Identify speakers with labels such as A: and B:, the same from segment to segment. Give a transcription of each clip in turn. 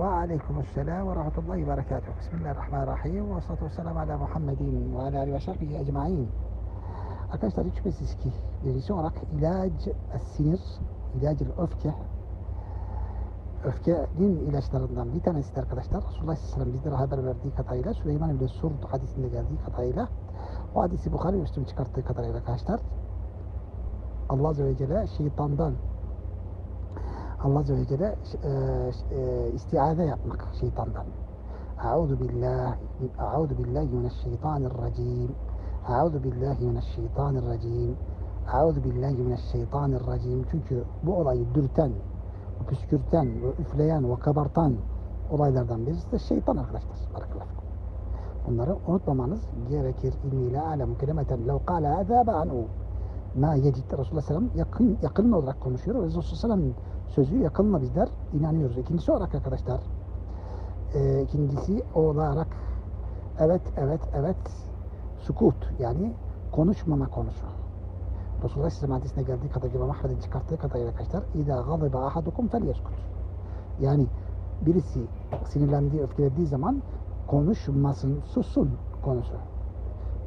A: وعليكم السلام ورحمة الله وبركاته بسم الله الرحمن الرحيم والصلاة والسلام على محمد وعلى آله وصحبه ecmaîn. Arkadaşlar hiç şüphesiz ki birincisi olarak ilaç sinir, ilacı öfke, öfkenin ilaçlarından bir tanesi de arkadaşlar Resulullah Aleyhisselam bizlere haber verdiği kadarıyla Süleyman İbni Surd hadisinde geldiği kadarıyla o hadisi Bukhari ve Müslüm çıkarttığı kadarıyla arkadaşlar Allah Azze ve Celle şeytandan Allah Azze ve Celle e, e, istiaze yapmak şeytandan. Euzu billahi Euzu billahi mineşşeytanirracim. Euzu billahi mineşşeytanirracim. Euzu billahi mineşşeytanirracim. Çünkü bu olayı dürten, püskürten, ve üfleyen ve kabartan olaylardan birisi de şeytan arkadaşlar. Fikum. Bunları unutmamanız gerekir. İnni la alemu kelimeten lev kâle azâbe an'u ma yecid Resulullah Selam yakın yakın olarak konuşuyor. Resulullah Selam'ın sözü yakınla bizler inanıyoruz. İkincisi olarak arkadaşlar e, ikincisi olarak evet evet evet sukut yani konuşmama konusu. Resulullah Selam hadisine geldiği kadarıyla İmam Ahmet'in çıkarttığı kadarıyla arkadaşlar gâzibe ahadukum fel yeskut. Yani birisi sinirlendiği, öfkelendiği zaman konuşmasın, sussun konusu.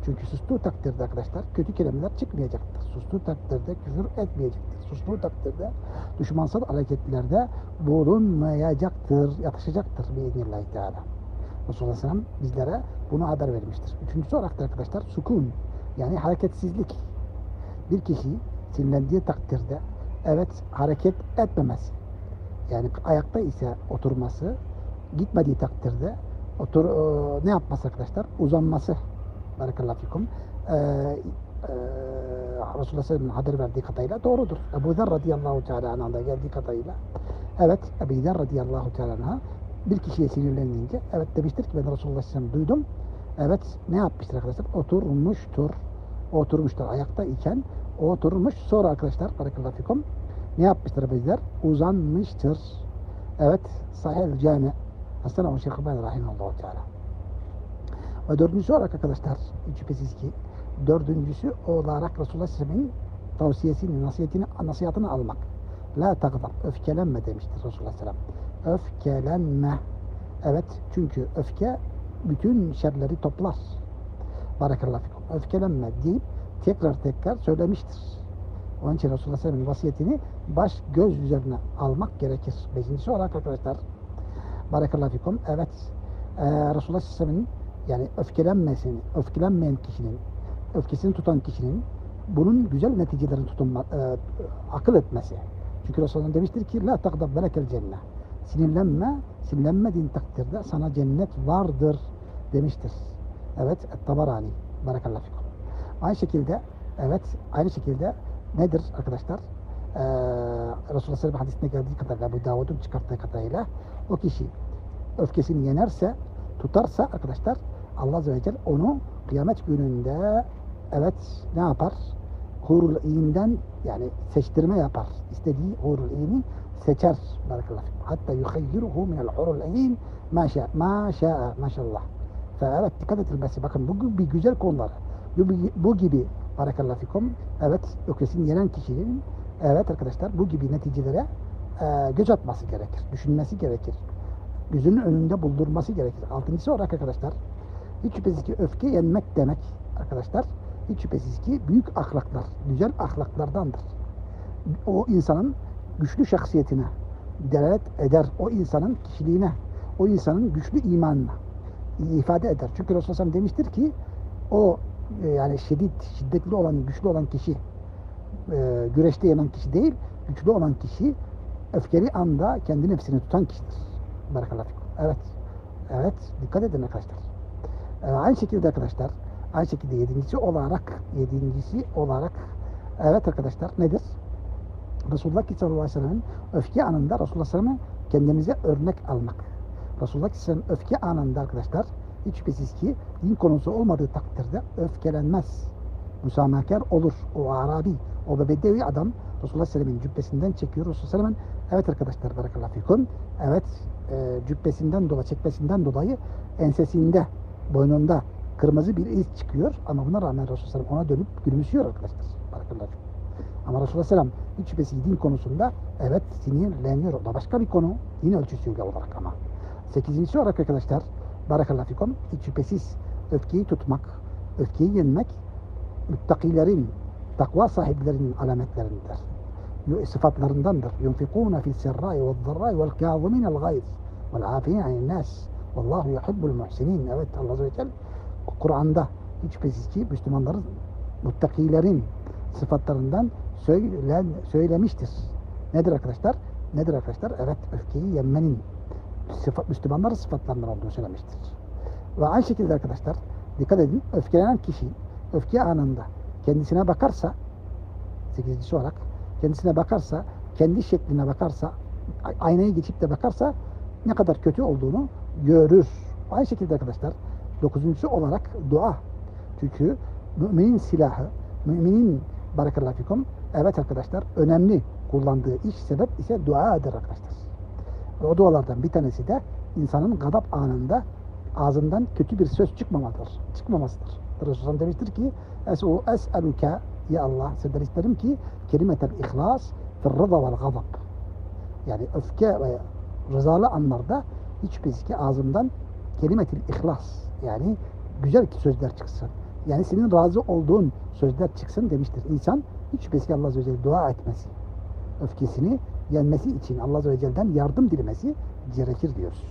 A: Çünkü sustuğu takdirde arkadaşlar kötü kelimeler çıkmayacaktır. Sustuğu takdirde küfür etmeyecektir. Sustuğu takdirde düşmansal hareketlerde bulunmayacaktır, yatışacaktır biiznillahü teala. Resulullah Aleyhisselam bizlere bunu haber vermiştir. Üçüncüsü olarak da arkadaşlar sukun yani hareketsizlik. Bir kişi sinirlendiği takdirde evet hareket etmemesi yani ayakta ise oturması gitmediği takdirde otur, e, ne yapması arkadaşlar? Uzanması Barakallahu fikum. E, Resulullah Sallallahu haber verdiği kadarıyla doğrudur. Ebu Zer radıyallahu teala anh'a geldiği kadarıyla evet Ebu Zer radıyallahu teala bir kişiye sinirlenince evet demiştir ki ben Resulullah Sallallahu duydum. Evet ne yapmıştır arkadaşlar? Oturmuştur. Oturmuştur. Ayakta iken oturmuş. Sonra arkadaşlar barakallahu ne yapmıştır Ebu Zer? Uzanmıştır. Evet Sahih Cami Hasan Ebu Şeyh Ben Rahimallahu Teala. Ve dördüncüsü olarak arkadaşlar şüphesiz ki dördüncüsü olarak Resulullah Aleyhisselam'ın tavsiyesini, nasihatini, nasihatini almak. La tagdab, öfkelenme demiştir Resulullah Aleyhisselam. Öfkelenme. Evet çünkü öfke bütün şerleri toplar. Barakallahu fikum. Öfkelenme deyip tekrar tekrar söylemiştir. Onun için Resulullah Aleyhisselam'ın vasiyetini baş göz üzerine almak gerekir. Beşincisi olarak arkadaşlar Barakallahu fikum. Evet e, Resulullah Aleyhisselam'ın yani öfkelenmesini, öfkelenmeyen kişinin, öfkesini tutan kişinin bunun güzel neticelerini tutunma, e, akıl etmesi. Çünkü Resulullah demiştir ki la takdab velekel cennet. Sinirlenme, sinirlenmediğin takdirde sana cennet vardır demiştir. Evet, Tabarani. Barakallahu fikum. Aynı şekilde, evet, aynı şekilde nedir arkadaşlar? Ee, Resulullah sallallahu hadisine geldiği kadarıyla, bu Davud'un çıkarttığı kadarıyla o kişi öfkesini yenerse, tutarsa arkadaşlar Allah Azze ve Celle onu kıyamet gününde evet ne yapar? Hurul iyinden yani seçtirme yapar. İstediği hurul iyini seçer. Barakallahu Hatta yuhayyiruhu minel hurul iyin ma şa ma şa maşallah. Evet dikkat edilmesi. Bakın bu bir güzel konular. Bu, bu gibi barakallahu fikum evet ökesini yenen kişinin evet arkadaşlar bu gibi neticelere e, göz atması gerekir. Düşünmesi gerekir. Gözünün önünde buldurması gerekir. Altıncısı olarak arkadaşlar hiç şüphesiz ki öfke yenmek demek arkadaşlar hiç şüphesiz ki büyük ahlaklar, güzel ahlaklardandır. O insanın güçlü şahsiyetine delalet eder. O insanın kişiliğine, o insanın güçlü imanına ifade eder. Çünkü Resulullah demiştir ki o e, yani şiddet, şiddetli olan, güçlü olan kişi e, güreşte yenen kişi değil, güçlü olan kişi öfkeli anda kendi nefsini tutan kişidir. Barakallahu. Evet. Evet. Dikkat edin arkadaşlar. Ee, aynı şekilde arkadaşlar aynı şekilde yedincisi olarak yedincisi olarak evet arkadaşlar nedir? Resulullah sallallahu aleyhi ve sellem'in öfke anında Resulullah sallallahu kendimize örnek almak. Resulullah sallallahu öfke anında arkadaşlar hiç şüphesiz ki din konusu olmadığı takdirde öfkelenmez. Müsamahkar olur. O Arabi, o bedevi adam Resulullah sallallahu cübbesinden çekiyor. Resulullah sallallahu evet arkadaşlar barakallahu fikum evet e, cübbesinden dolayı, çekmesinden dolayı ensesinde boynunda kırmızı bir iz çıkıyor ama buna rağmen Resulullah ona dönüp gülümsüyor arkadaşlar. Barakallahu Ama Resulullah Selam hiç şüphesiz din konusunda evet sinirleniyor. O da başka bir konu. Din ölçüsüyle olarak ama. Sekizincisi olarak arkadaşlar Barakallahu fikum hiç şüphesiz öfkeyi tutmak, öfkeyi yenmek müttakilerin, takva sahiplerinin alametlerindir. Yu- Sıfatlarındandır. Yunfikûne fil serrâi ve zarrâi vel kâzimînel gayz vel âfîne anin nâs. Vallahu yuhibbul muhsinin. Evet Allah Azze ve Celle Kur'an'da hiç şüphesiz ki Müslümanların, muttakilerin sıfatlarından söylen, söylemiştir. Nedir arkadaşlar? Nedir arkadaşlar? Evet öfkeyi yenmenin sıfat, Müslümanların sıfatlarından olduğunu söylemiştir. Ve aynı şekilde arkadaşlar dikkat edin öfkelenen kişi öfke anında kendisine bakarsa sekizincisi olarak kendisine bakarsa kendi şekline bakarsa aynaya geçip de bakarsa ne kadar kötü olduğunu görür. Aynı şekilde arkadaşlar dokuzuncusu olarak dua. Çünkü müminin silahı, müminin barakallahu fikum evet arkadaşlar önemli kullandığı iş sebep ise duadır arkadaşlar. Ve o dualardan bir tanesi de insanın gadap anında ağzından kötü bir söz çıkmamadır. Çıkmamasıdır. Resulullah demiştir ki es'eluke ya Allah senden isterim ki kelimetel ihlas fil rıza vel gazab. Yani öfke ve rızalı anlarda hiç şüphesiz ki ağzımdan kelimetil ihlas yani güzel sözler çıksın. Yani senin razı olduğun sözler çıksın demiştir. İnsan hiç şüphesiz ki Allah Azze ve Celle dua etmesi, öfkesini yenmesi için Allah Azze ve Celle'den yardım dilemesi gerekir diyoruz.